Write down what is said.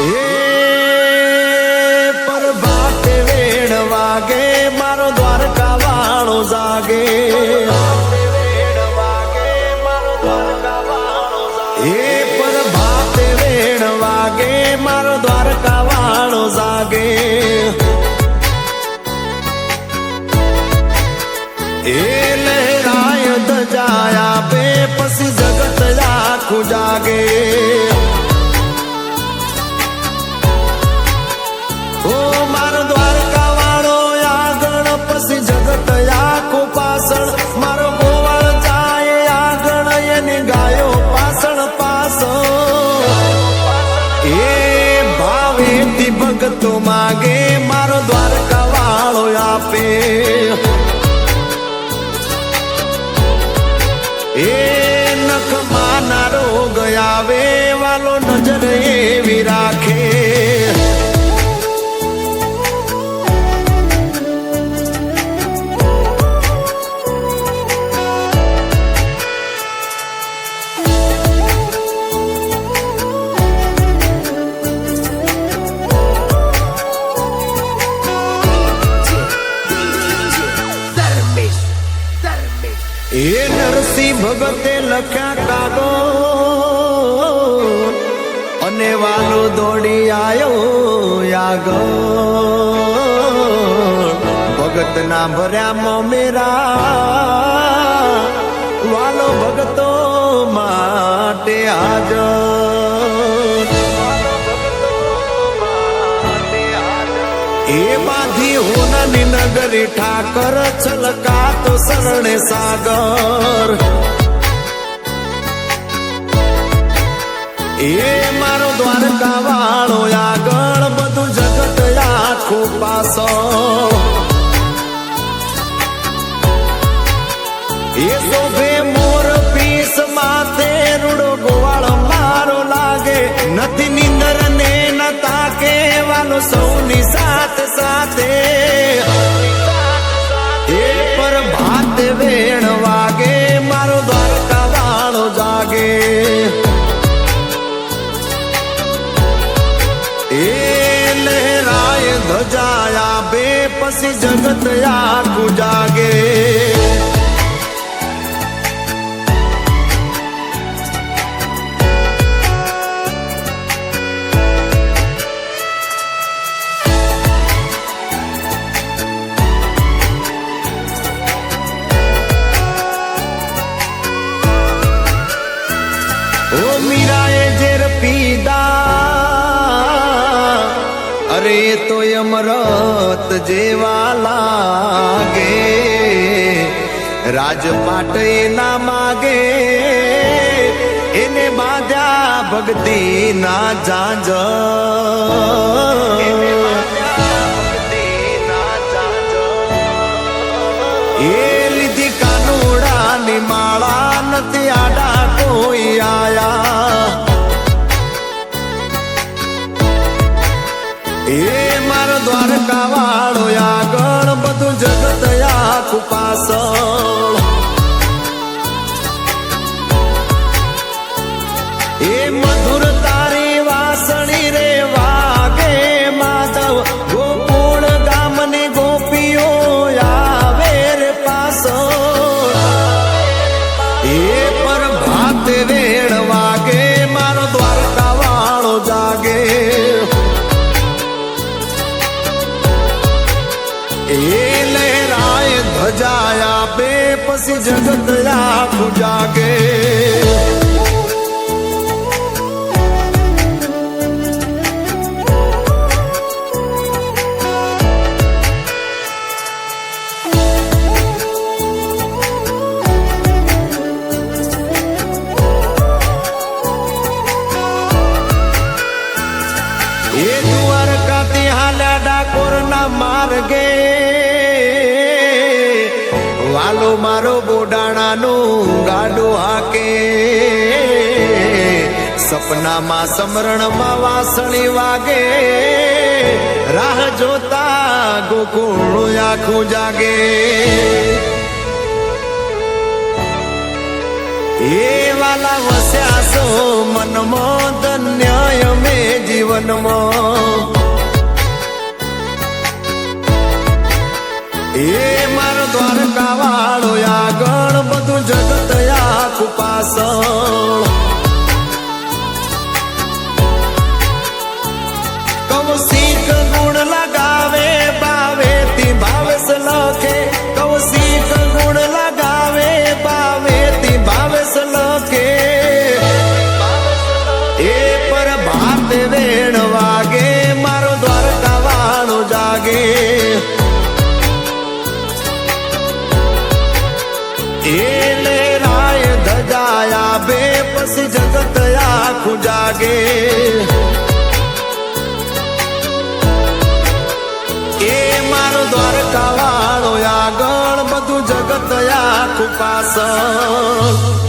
એ પરભાતે વેણ વાગે, મારો દ્વારકા વાળો જાગે. એ પરભાતે વેણ વાગે, મારો દ્વારકા વાળો જાગે. ભાવેથી ભગતો માગે મારો દ્વારકા વાળો આપે. એ નખમાના ગયા આવે વાલો નજર એ નરસિંહ ભગતે લખ્યા કાગો અને વાલો દોડી આયો યાગો. ભગત ના ભર્યા મેરા. વાલો ભગતો માટે હાજર. એ બાંધી નગરી ઠાકર છલકા તો શરણે સાગર. એ મારો દ્વારકા વાળો આગળ, બધું જગત આખું પાસો એ શોભે મોર પીસ વાલો સૌની સાથ સાથે. એ પર ભાત વેણ વાગે, મારો દ્વારકા વાળો જાગે. એ લહેરાય ધજાયા બે, પછી જગત આખું જાગે અમરત જેવા લાગે રાજપાટ એના માગે એને બાંધ્યા ભક્તિ ના જાંજ એ લીધી કાનુડાની માળા નથી આડા કોઈ આયા. એ દ્વારકા વાળો આગળ બધું જગત આખું એ મધુર એ લહેરાય ધજાયા બે પછી જગત આખું જાગે એ દ્વારકાથી હાલ્યા ડાકોર ના માર્ગે. વાલો મારો બોડાણાનો ગાડો હાકે. સપનામાં સમરણમાં વાસણી વાગે. રાહ જોતા ગોકુળ આખું જાગે. એ વાલા વસ્યા સો મનમાં ધન્ય અમે જીવનમાં. પાછળ કૌશિક ગુણ લગાવે ભાવે તી ભાવેશ લખે કૌશિક ગુણ લગાવે ભાવે તી ભાવેશ લખે એ પર ભાત વેણ વાગે મારો દ્વારકા વાળો જાગે એને ધજાયા બે પછી જગત આખું જાગે એ મારો દ્વારકા વાળો આગળ બધું જગત આખું પાછળ